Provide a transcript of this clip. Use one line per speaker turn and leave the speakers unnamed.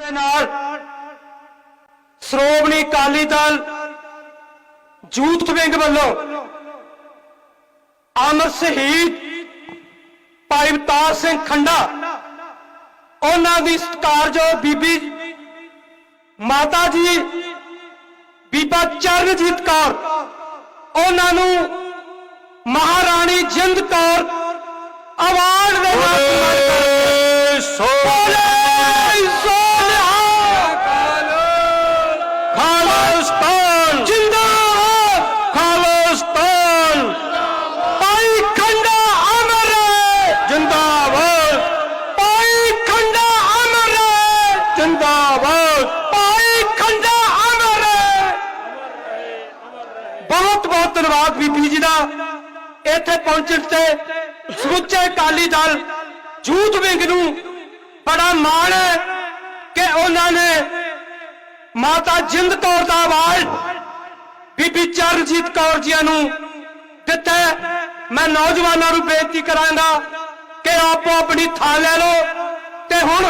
ਦੇ ਨਾਲ Shiromani Akali Dal youth wing ਵੱਲੋਂ ਅਮਰ ਸ਼ਹੀਦ ਭਾਈ ਅਵਤਾਰ ਸਿੰਘ ਖੰਡਾ, ਉਹਨਾਂ ਦੀ ਸਤਿਕਾਰਯੋਗ ਬੀਬੀ ਮਾਤਾ ਜੀ, ਬੀਬਾ ਚਰਨਜੀਤ ਕੌਰ, ਉਹਨਾਂ ਨੂੰ ਮਹਾਰਾਣੀ ਜਿੰਦ ਕੌਰ ਹੈ ਜਿੰਦਾਬਾਦ। ਭਾਈ ਖੰਡਾ ਅਮਰ ਬਹੁਤ ਬਹੁਤ ਧੰਨਵਾਦ ਬੀਬੀ ਜੀ ਦਾ। ਇੱਥੇ ਪਹੁੰਚਣ ਤੇ ਸਮੁੱਚੇ ਅਕਾਲੀ ਦਲ ਯੂਥ ਵਿੰਗ ਨੂੰ ਬੜਾ ਮਾਣ ਹੈ ਕਿ ਉਹਨਾਂ ਨੇ ਮਾਤਾ ਜਿੰਦ ਕੌਰ ਦਾ ਆਵਾਜ਼ ਬੀਬੀ ਚਰਨਜੀਤ ਕੌਰ ਜੀਆਂ ਨੂੰ ਦਿੱਤਾ ਮੈਂ ਨੌਜਵਾਨਾਂ ਨੂੰ ਬੇਨਤੀ ਕਰਾਂਗਾ ਕਿ ਆਪੋ ਆਪਣੀ ਥਾਂ ਲੈ ਲਓ ਤੇ ਹੁਣ